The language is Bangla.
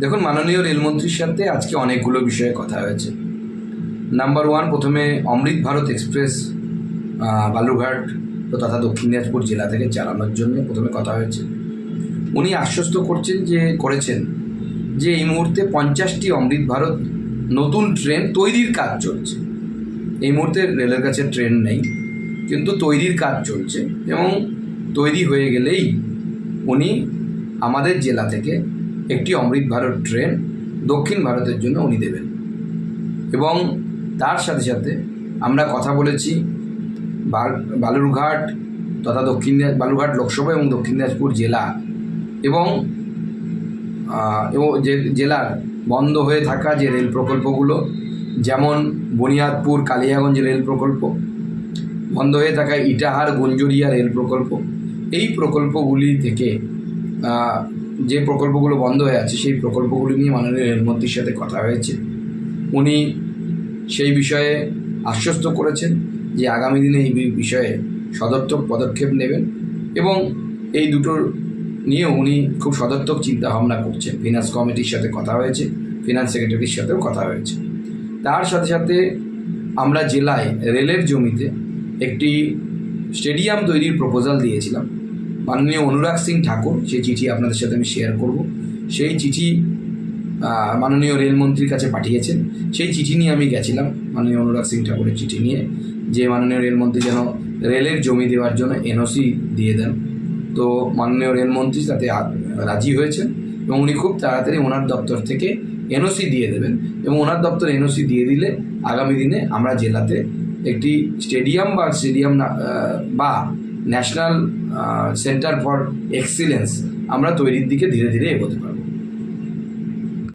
দেখুন মাননীয় রেলমন্ত্রীর সাথে আজকে অনেকগুলো বিষয়ে কথা হয়েছে। নাম্বার ওয়ান প্রথমে অমৃত ভারত এক্সপ্রেস আহ, বালুরঘাট তথা দক্ষিণ দিনাজপুর জেলা থেকে চালানোর জন্য প্রথমে কথা হয়েছে। উনি আশ্বস্ত করছেন যে করেছেন যে এই মুহূর্তে পঞ্চাশটি অমৃত ভারত নতুন ট্রেন তৈরির কাজ চলছে। এই মুহূর্তে রেলের কাছে ট্রেন নেই কিন্তু তৈরির কাজ চলছে এবং তৈরি হয়ে গেলেই উনি আমাদের জেলা থেকে একটি অমৃত ভারত ট্রেন দক্ষিণ ভারতের জন্য উনি দেবেন। এবং তার সাথে সাথে আমরা কথা বলেছি বাল- বালুরঘাট তথা দক্ষিণ বালুরঘাট লোকসভা এবং দক্ষিণ দিনাজপুর জেলা এবং যে জেলার বন্ধ হয়ে থাকা যে রেল প্রকল্পগুলো, যেমন বুনিয়াদপুর কালিয়াগঞ্জ রেল প্রকল্প, বন্ধ হয়ে থাকা ইটাহার গুঞ্জরিয়া রেল প্রকল্প, এই প্রকল্পগুলি থেকে যে প্রকল্পগুলো বন্ধ হয়ে আছে, সেই প্রকল্পগুলি নিয়ে মাননীয় রেলমন্ত্রীর সাথে কথা হয়েছে। উনি সেই বিষয়ে আশ্বস্ত করেছেন যে আগামী দিনে এই বিষয়ে সদর্থক পদক্ষেপ নেবেন এবং এই দুটোর নিয়ে উনি খুব সদর্থক চিন্তা ভাবনা করছেন। ফিনান্স কমিটির সাথে কথা হয়েছে ফিনান্স সেক্রেটারির সাথেও কথা হয়েছে। তার সাথে সাথে আমরা জেলায় রেলের জমিতে একটি স্টেডিয়াম তৈরির প্রপোজাল দিয়েছিলাম। মাননীয় অনুরাগ সিং ঠাকুর, সেই চিঠি আপনাদের সাথে আমি শেয়ার করব। সেই চিঠি মাননীয় রেলমন্ত্রীর কাছে পাঠিয়েছেন। সেই চিঠি নিয়ে আমি গেছিলাম মাননীয় অনুরাগ সিং ঠাকুরের চিঠি নিয়ে, যে মাননীয় রেলমন্ত্রী যেন রেলের জমি দেওয়ার জন্য এনওসি দিয়ে দেন। তো মাননীয় রেলমন্ত্রী তাতে রাজি হয়েছেন এবং উনি খুব তাড়াতাড়ি ওনার দপ্তর থেকে এনওসি দিয়ে দেবেন এবং ওনার দপ্তর এনওসি দিয়ে দিলে আগামী দিনে আমরা জেলাতে একটি স্টেডিয়াম বা স্টেডিয়াম না বা ন্যাশনাল সেন্টার ফর এক্সিলেন্স আমরা তৈরির দিকে ধীরে ধীরে এগোতে পারব।